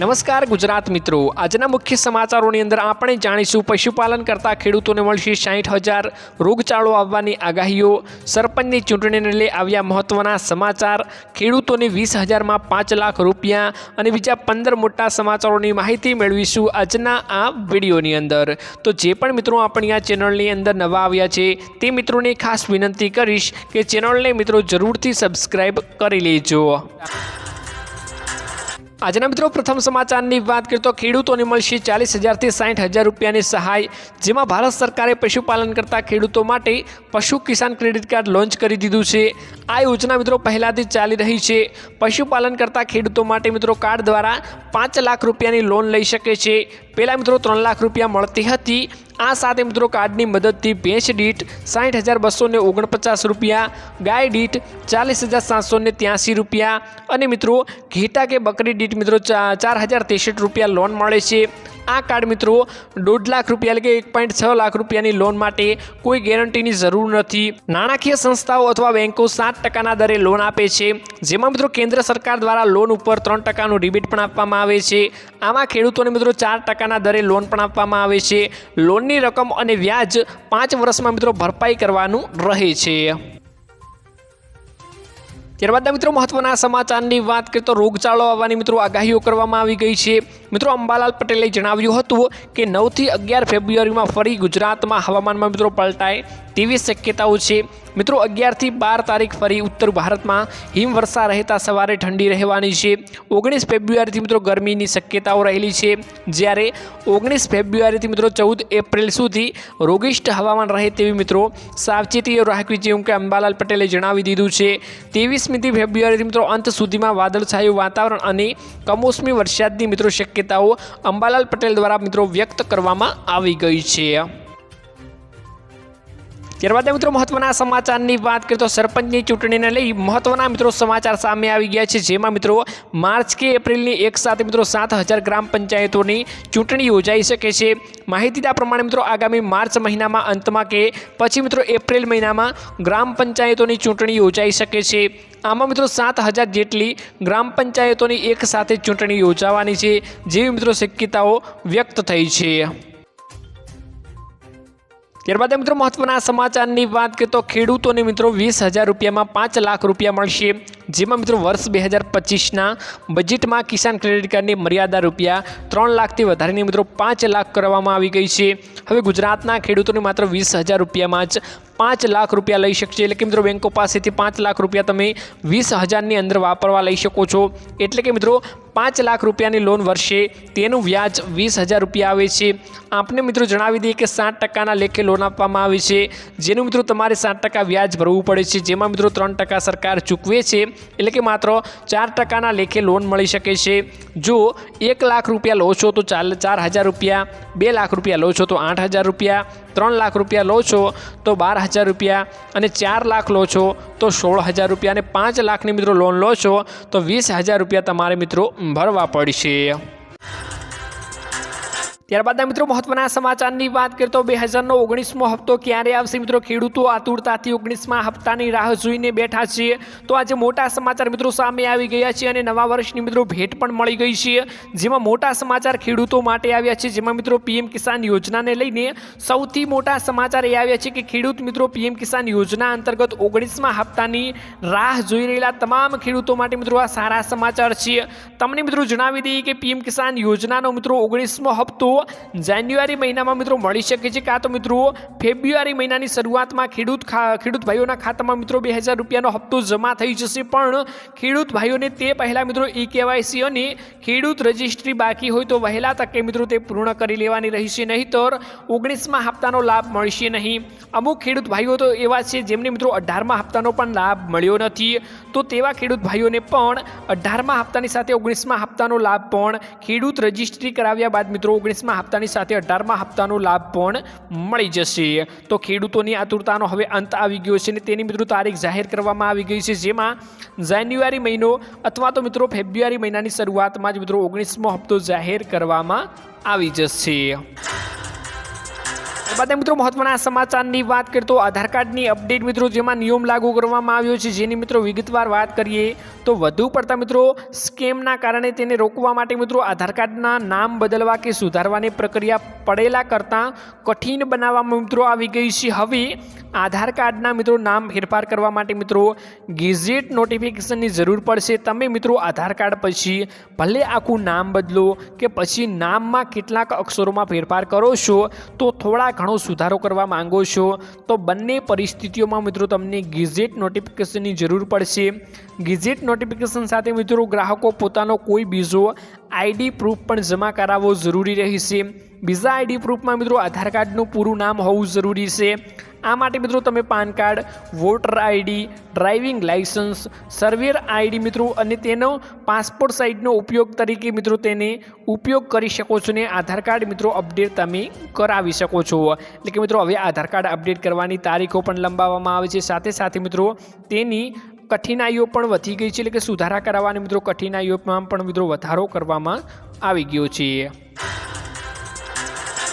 નમસ્કાર ગુજરાત મિત્રો. આજના મુખ્ય સમાચારોની અંદર આપણે જાણીશું પશુપાલન કરતા ખેડૂતોને મળશે સાઠ હજાર રોગચાળો આવવાની આગાહીઓ. સરપંચની ચૂંટણીને લઈ આવ્યા મહત્વના સમાચાર. ખેડૂતોને વીસ હજારમાં પાંચ લાખ રૂપિયા અને બીજા પંદર મોટા સમાચારોની માહિતી મેળવીશું આજના આ વિડીયોની અંદર. તો જે પણ મિત્રો આપણી આ ચેનલની અંદર નવા આવ્યા છે, તે મિત્રોને ખાસ વિનંતી કરીશ કે ચેનલને મિત્રો જરૂરથી સબસ્ક્રાઈબ કરી લેજો. આજના મિત્રો પ્રથમ સમાચારની વાત કરીએ તો ખેડૂતોને મળશે ચાલીસ હજારથી સાઠ હજાર રૂપિયાની સહાય, જેમાં ભારત સરકારે પશુપાલન કરતા ખેડૂતો માટે પશુ કિસાન ક્રેડિટ કાર્ડ લોન્ચ કરી દીધું છે. આ યોજના મિત્રો પહેલાંથી ચાલી રહી છે. પશુપાલન કરતા ખેડૂતો માટે મિત્રો કાર્ડ દ્વારા પાંચ લાખ રૂપિયાની લોન લઈ શકે છે. પહેલાં મિત્રો ત્રણ લાખ રૂપિયા મળતી હતી. આ સાથે મિત્રો કાર્ડની મદદથી ભેંસ દીઠ સાઠ હજાર બસો ઓગણપચાસ રૂપિયા, ગાય દીઠ ચાલીસ હજાર સાતસો ને ત્યાંસી રૂપિયા અને મિત્રો ઘેટા કે બકરી દીઠ મિત્રો ચાર હજાર ત્રેસઠ રૂપિયા લોન મળે છે. આ કાર્ડ મિત્રો દોઢ લાખ રૂપિયા એટલે કે એક પોઈન્ટ છ લાખ રૂપિયાની લોન માટે કોઈ ગેરંટીની જરૂર નથી. નાણાકીય સંસ્થાઓ અથવા બેન્કો સાત ટકાના દરે લોન આપે છે. જેમાં મિત્રો કેન્દ્ર સરકાર દ્વારા લોન ઉપર ત્રણ ટકાનું રિબેટ પણ આપવામાં આવે છે. આમાં ખેડૂતોને મિત્રો ચાર ટકાના દરે લોન પણ આપવામાં આવે છે. લોનની રકમ અને વ્યાજ પાંચ વર્ષમાં મિત્રો ભરપાઈ કરવાનું રહે છે. ત્યારબાદના મિત્રો મહત્વના સમાચારની વાત કરીએ તો રોગચાળો આવવાની મિત્રો આગાહીઓ કરવામાં આવી ગઈ છે. મિત્રો અંબાલાલ પટેલે જણાવ્યું હતું કે નવથી અગિયાર ફેબ્રુઆરીમાં ફરી ગુજરાતમાં હવામાનમાં મિત્રો પલટાય તેવી શક્યતાઓ છે. મિત્રો અગિયારથી બાર તારીખ ફરી ઉત્તર ભારતમાં હિમવર્ષા રહેતા સવારે ઠંડી રહેવાની છે. ઓગણીસ ફેબ્રુઆરીથી મિત્રો ગરમીની શક્યતાઓ રહેલી છે. જ્યારે ઓગણીસ ફેબ્રુઆરીથી મિત્રો ચૌદ એપ્રિલ સુધી રોગિષ્ટ હવામાન રહે તેવી મિત્રો સાવચેતીઓ રાખવી જેવું કે અંબાલાલ પટેલે જણાવી દીધું છે. ત્રેવીસમીથી ફેબ્રુઆરી મિત્રો અંત સુધીમાં વાદળછાયું વાતાવરણ અને કમોસમી વરસાદની મિત્રો શક્યતાઓ અંબાલાલ પટેલ દ્વારા મિત્રો વ્યક્ત કરવામાં આવી ગઈ છે. ત્યારબાદ મિત્રો મહત્વના સમાચારની વાત કરીએ તો સરપંચની ચૂંટણીને લઈ મહત્વના મિત્રો સમાચાર સામે આવી ગયા છે. જેમાં મિત્રો માર્ચ કે એપ્રિલની એક સાથે મિત્રો સાત હજાર ગ્રામ પંચાયતોની ચૂંટણી યોજાઈ શકે છે. માહિતીના પ્રમાણે મિત્રો આગામી માર્ચ મહિનામાં અંતમાં કે પછી મિત્રો એપ્રિલ મહિનામાં ગ્રામ પંચાયતોની ચૂંટણી યોજાઈ શકે છે. આમાં મિત્રો સાત હજાર જેટલી ગ્રામ પંચાયતોની એક સાથે ચૂંટણી યોજાવાની છે. જેવી મિત્રો શક્યતાઓ વ્યક્ત થઈ છે. ત્યારબાદ મિત્રો મહત્વના સમાચારની વાત કરીએ તો ખેડૂતોને મિત્રો વીસ હજાર રૂપિયામાં પાંચ લાખ રૂપિયા મળશે. જેમાં મિત્રો વર્ષ બે હજાર પચીસના બજેટમાં કિસાન ક્રેડિટ કાર્ડની મર્યાદા રૂપિયા ત્રણ લાખથી વધારીને મિત્રો પાંચ લાખ કરવામાં આવી ગઈ છે. હવે ગુજરાતના ખેડૂતોને માત્ર વીસ હજાર રૂપિયામાં જ પાંચ લાખ રૂપિયા લઈ શકશે. એટલે કે મિત્રો બેંકો પાસેથી પાંચ લાખ રૂપિયા તમે વીસ હજારની અંદર વાપરવા લઈ શકો છો. એટલે કે મિત્રો પાંચ લાખ રૂપિયાની લોન વર્ષે તેનું વ્યાજ વીસ હજાર રૂપિયા આવે છે. આપને મિત્રો જણાવી દઈએ કે સાત ટકાના લેખે લોન આપવામાં આવે છે. જેનું મિત્રો તમારે સાત ટકા વ્યાજ ભરવું પડે છે. જેમાં મિત્રો ત્રણ ટકા સરકાર ચૂકવે છે. એટલે કે માત્ર ચાર ટકાના લેખે લોન મળી શકે છે. જો એક લાખ રૂપિયા લો છો તો ચાર હજાર રૂપિયા, બે લાખ રૂપિયા લો છો તો આઠ હજાર રૂપિયા ત્રણ લાખ રૂપિયા લો છો તો બાર હજાર રૂપિયા અને ચાર લાખ લો છો તો સોળ હજાર રૂપિયા અને પાંચ લાખની મિત્રો લોન લો છો તો વીસ હજાર રૂપિયા તમારે મિત્રો ભરવા પડશે. ત્યારબાદના મિત્રો મહત્વના સમાચારની વાત કરીએ તો બે હજારનો ઓગણીસમો હપ્તો ક્યારે આવશે? મિત્રો, ખેડૂતો આતુરતાથી ઓગણીસમાં હપ્તાની રાહ જોઈને બેઠા છીએ. તો આજે મોટા સમાચાર મિત્રો સામે આવી ગયા છે અને નવા વર્ષની મિત્રો ભેટ પણ મળી ગઈ છે. જેમાં મોટા સમાચાર ખેડૂતો માટે આવ્યા છે. જેમાં મિત્રો પીએમ કિસાન યોજનાને લઈને સૌથી મોટા સમાચાર એ આવ્યા છે કે ખેડૂત મિત્રો પીએમ કિસાન યોજના અંતર્ગત ઓગણીસમાં હપ્તાની રાહ જોઈ રહેલા તમામ ખેડૂતો માટે મિત્રો આ સારા સમાચાર છે. તમને મિત્રો જણાવી દઈએ કે પીએમ કિસાન યોજનાનો મિત્રો ઓગણીસમો હપ્તો જાન્યુઆરી મહિનામાં મિત્રો મળી શકે છે કાં તો મિત્રો ફેબ્રુઆરી મહિનાની શરૂઆતમાં ખેડૂત ખેડૂત ભાઈઓના ખાતામાં મિત્રો બે હજાર રૂપિયાનો હપ્તો જમા થઈ જશે. પણ ખેડૂત ભાઈઓને તે પહેલાં મિત્રો ઈ કેવાયસી અને ખેડૂત રજિસ્ટ્રી બાકી હોય તો વહેલા તકે મિત્રો તે પૂર્ણ કરી લેવાની રહેશે. નહીંતર ઓગણીસમાં હપ્તાનો લાભ મળશે નહીં. અમુક ખેડૂત ભાઈઓ તો એવા છે જેમને મિત્રો અઢારમાં હપ્તાનો પણ લાભ મળ્યો નથી. તો તેવા ખેડૂત ભાઈઓને પણ અઢારમાં હપ્તાની સાથે ઓગણીસમાં હપ્તાનો લાભ પણ ખેડૂત રજિસ્ટ્રી કરાવ્યા બાદ મિત્રો ઓગણીસમાં હપ્તાની સાથે અઢારમાં હપ્તાનો લાભ પણ મળી જશે. તો ખેડૂતોની આતુરતાનો હવે અંત આવી ગયો છે અને તેની મિત્રો તારીખ જાહેર કરવામાં આવી ગઈ છે, જેમાં જાન્યુઆરી મહિનો અથવા તો મિત્રો ફેબ્રુઆરી મહિનાની શરૂઆતમાં જ મિત્રો ઓગણીસમો હપ્તો જાહેર કરવામાં આવી જશે. બધા મિત્રો મહત્વના સમાચારની વાત કરીએ તો આધાર કાર્ડની અપડેટ મિત્રો જેમાં નિયમ લાગુ કરવામાં આવ્યો છે, જેની મિત્રો વિગતવાર વાત કરીએ તો વધુ પડતા મિત્રો સ્કેમના કારણે તેને રોકવા માટે મિત્રો આધાર કાર્ડના નામ બદલવા કે સુધારવાની પ્રક્રિયા પડેલા કરતાં કઠિન બનાવવામાં મિત્રો આવી ગઈ છે. હવે આધાર કાર્ડના મિત્રો નામ ફેરફાર કરવા માટે મિત્રો ગેઝેટ નોટિફિકેશનની જરૂર પડશે. તમે મિત્રો આધાર કાર્ડ પછી ભલે આખું નામ બદલો કે પછી નામમાં કેટલાક અક્ષરોમાં ફેરફાર કરો છો, તો થોડા ઘણો સુધારો કરવા માંગો છો. તો બંને પરિસ્થિતિઓમાં મિત્રો તમને ગેઝેટ નોટિફિકેશનની જરૂર પડશે. ગેઝેટ નોટિફિકેશન સાથે મિત્રો ગ્રાહકો પોતાનો કોઈ બીજો આઈડી પ્રૂફ પણ જમા કરાવવો જરૂરી રહેશે. બીજા આઈડી પ્રૂફમાં મિત્રો આધાર કાર્ડનું પૂરું નામ હોવું જરૂરી છે. આ માટે મિત્રો તમે PAN card voter ID driving licence server ID મિત્રો અને તેનો પાસપોર્ટ સાઇઝનો ઉપયોગ તરીકે મિત્રો તેને ઉપયોગ કરી શકો છો ને આધાર કાર્ડ મિત્રો અપડેટ તમે કરાવી શકો છો. એટલે કે મિત્રો હવે આધાર કાર્ડ અપડેટ કરવાની તારીખો પણ લંબાવવામાં આવે છે. સાથે સાથે મિત્રો તેની કઠિનાઈઓ પણ વધી ગઈ છે, એટલે કે સુધારા કરાવવાની મિત્રો કઠિનાઈઓમાં પણ મિત્રો વધારો કરવામાં આવી ગયો છે.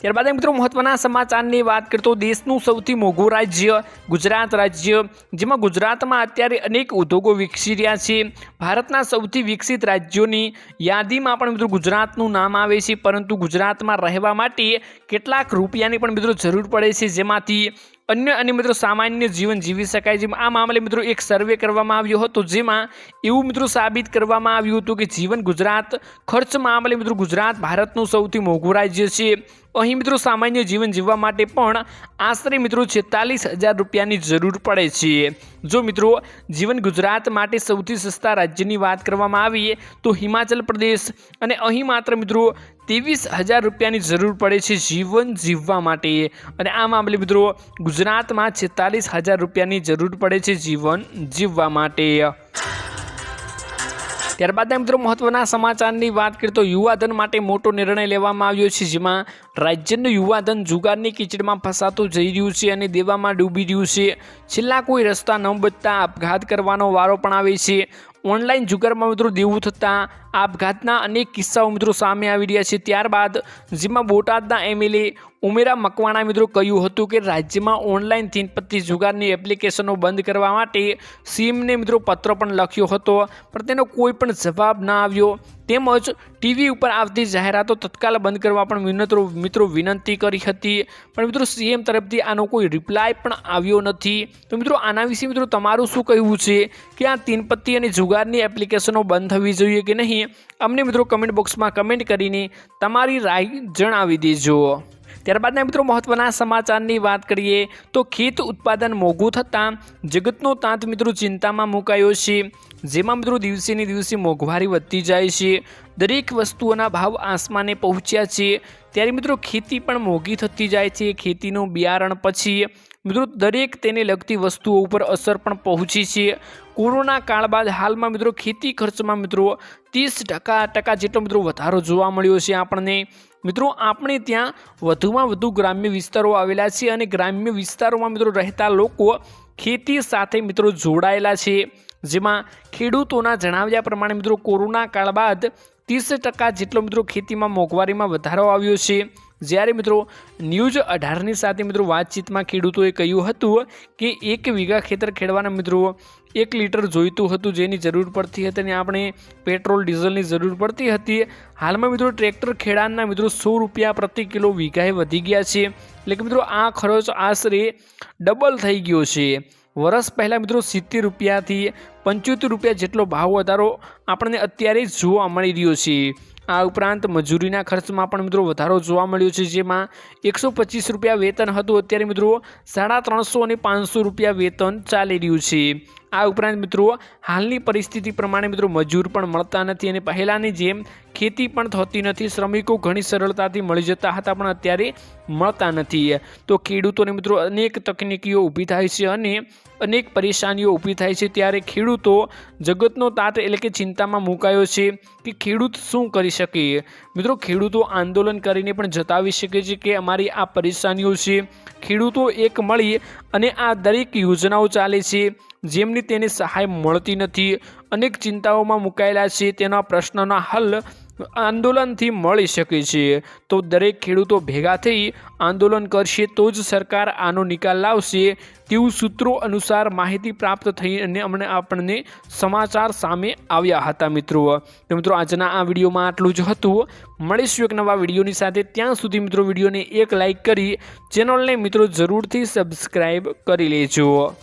ત્યારબાદ મિત્રો મહત્વના સમાચારની વાત કરીએ તો દેશનું સૌથી મોઘું રાજ્ય ગુજરાત રાજ્ય, જેમાં ગુજરાતમાં અત્યારે અનેક ઉદ્યોગો વિકસી રહ્યા છે. ભારતના સૌથી વિકસિત રાજ્યોની યાદીમાં પણ મિત્રો ગુજરાતનું નામ આવે છે, પરંતુ ગુજરાતમાં રહેવા માટે કેટલાક રૂપિયાની પણ મિત્રો જરૂર પડે છે, જેમાંથી અન્ય અને મિત્રો સામાન્ય જીવન જીવી શકાય જેમ આ મામલે મિત્રો એક સર્વે કરવામાં આવ્યો હતો, જેમાં એવું મિત્રો સાબિત કરવામાં આવ્યું હતું કે જીવન ગુજરાત ખર્ચ મામલે મિત્રો ગુજરાત ભારતનું સૌથી મોઘું રાજ્ય છે. અહીં મિત્રો સામાન્ય જીવન જીવવા માટે પણ આશરે મિત્રો છેતાલીસ હજાર રૂપિયાની જરૂર પડે છે. જો મિત્રો જીવન ગુજરાત માટે સૌથી સસ્તા રાજ્યની વાત કરવામાં આવીએ તો હિમાચલ પ્રદેશ અને અહીં માત્ર મિત્રો ત્રેવીસ હજાર રૂપિયાની જરૂર પડે છે જીવન જીવવા માટે. અને આ મામલે મિત્રો ગુજરાતમાં છેતાલીસ હજાર રૂપિયાની જરૂર પડે છે જીવન જીવવા માટે. ત્યારબાદ મિત્રો મહત્વના સમાચારની વાત કરીએ તો યુવાધન માટે મોટો નિર્ણય લેવામાં આવ્યો છે, જેમાં રાજ્યનું યુવાધન જુગારની કીચડમાં ફસાતું જઈ રહ્યું છે અને દેવામાં ડૂબી રહ્યું છે. છેલ્લા કોઈ રસ્તા ન બચતા આપઘાત કરવાનો વારો પણ આવે છે. ઓનલાઈન જુગારમાં મિત્રો દેવું થતાં આપઘાતના અનેક કિસ્સાઓ મિત્રો સામે આવી રહ્યા છે. ત્યારબાદ જેમાં બોટાદના એમએલએ ઉમેરા મકવાણા મિત્રો કહ્યું હતું કે રાજ્યમાં ઓનલાઈન થીનપત્તી જુગારની એપ્લિકેશનો બંધ કરવા માટે સીએમને મિત્રો પત્ર પણ લખ્યો હતો, પણ તેનો કોઈ પણ જવાબ ના આવ્યો. તેમજ ટીવી ઉપર આવતી જાહેરાતો તત્કાલ બંધ કરવા પણ વિનંત્રો મિત્રો વિનંતી કરી હતી. પણ મિત્રો સીએમ તરફથી આનો કોઈ રિપ્લાય પણ આવ્યો નથી. તો મિત્રો આના વિશે મિત્રો તમારું શું કહેવું છે? કે આ તીનપત્તી અને જુગારની એપ્લિકેશનો બંધ થવી જોઈએ કે નહીં? અમને મિત્રો કમેન્ટ બોક્સમાં કમેન્ટ કરીને તમારી રાય જણાવી દેજો. ત્યારબાદના મિત્રો મહત્વના સમાચારની વાત કરીએ તો ખેત ઉત્પાદન મોંઘું થતાં જગતનો તાંત મિત્રો ચિંતામાં મુકાયો છે. જેમાં મિત્રો દિવસેને દિવસે મોંઘવારી વધતી જાય છે. દરેક વસ્તુઓના ભાવ આસમાને પહોંચ્યા છે. ત્યારે મિત્રો ખેતી પણ મોંઘી થતી જાય છે. ખેતીનું બિયારણ પછી મિત્રો, દરેક તેને લગતી વસ્તુઓ ઉપર અસર પણ પહોંચી છે. કોરોના કાળ બાદ હાલમાં મિત્રો, ખેતી ખર્ચમાં મિત્રો, ત્રીસ ટકા ટકા જેટલો મિત્રો વધારો જોવા મળ્યો છે આપણને. મિત્રો, આપણે ત્યાં વધુમાં વધુ ગ્રામ્ય વિસ્તારો આવેલા છે અને ગ્રામ્ય વિસ્તારોમાં મિત્રો રહેતા લોકો ખેતી સાથે મિત્રો જોડાયેલા છે. જેમાં ખેડૂતોના જણાવ્યા પ્રમાણે મિત્રો, કોરોના કાળ બાદ ત્રીસ ટકા જેટલો મિત્રો ખેતીમાં મોંઘવારીમાં વધારો આવ્યો છે. જ્યારે મિત્રો ન્યૂઝ અઢારની સાથે મિત્રો વાતચીતમાં ખેડૂતોએ કહ્યું હતું કે એક વીઘા ખેતર ખેડવાના મિત્રો એક લીટર જોઈતું હતું જેની જરૂર પડતી હતી અને આપણે પેટ્રોલ, ડીઝલની જરૂર પડતી હતી. હાલમાં મિત્રો ટ્રેક્ટર ખેડાણના મિત્રો સો રૂપિયા પ્રતિ કિલો વીઘાએ વધી ગયા છે. એટલે કે મિત્રો આ ખર્ચ આશરે ડબલ થઈ ગયો છે. વર્ષ પહેલાં મિત્રો સિત્તેર રૂપિયાથી પંચોતેર રૂપિયા જેટલો ભાવ વધારો આપણને અત્યારે જોવા મળી રહ્યો છે. આ ઉપરાંત મજૂરીના ખર્ચમાં પણ મિત્રો વધારો જોવા મળ્યો છે, જેમાં એકસો રૂપિયા વેતન હતું. અત્યારે મિત્રો સાડા ત્રણસો અને પાંચસો રૂપિયા વેતન ચાલી રહ્યું છે. આ ઉપરાંત મિત્રો, હાલની પરિસ્થિતિ પ્રમાણે મિત્રો મજૂર પણ મળતા નથી અને પહેલાંની જેમ ખેતી પણ થતી નથી, શ્રમિકો ઘણી સરળતાથી મળી જતા હતા પણ અત્યારે મળતા નથી. તો ખેડૂતોને મિત્રો અનેક તકનીકીઓ ઊભી થાય છે અને અનેક પરેશાનીઓ ઊભી થાય છે. ત્યારે ખેડૂતો જગતનો તાત એટલે કે ચિંતામાં મુકાયો છે કે ખેડૂત શું કરી શકે? મિત્રો, ખેડૂતો આંદોલન કરીને પણ જતાવી શકે છે કે અમારી આ પરેશાનીઓ છે. ખેડૂતો એક મળી અને આ દરેક યોજનાઓ ચાલે છે. જેમની તેને સહાય મળતી નથી. અનેક ચિંતાઓમાં મુકાયેલા છે, તેના પ્રશ્નના હલ આંદોલનથી મળી શકે છે. તો દરેક ખેડૂતો ભેગા થઈ આંદોલન કરશે, તો જ સરકાર આનો નિકાલ લાવશે. તેવું સૂત્રો અનુસાર માહિતી પ્રાપ્ત થઈ અને અમને આપણને સમાચાર સામે આવ્યા હતા મિત્રો. તો મિત્રો, આજના આ વિડીયોમાં આટલું જ હતું. મળીશું એક નવા વિડીયોની સાથે. ત્યાં સુધી મિત્રો, વિડીયોને એક લાઇક કરી, ચેનલને મિત્રો, જરૂરથી સબસ્ક્રાઈબ કરી લેજો.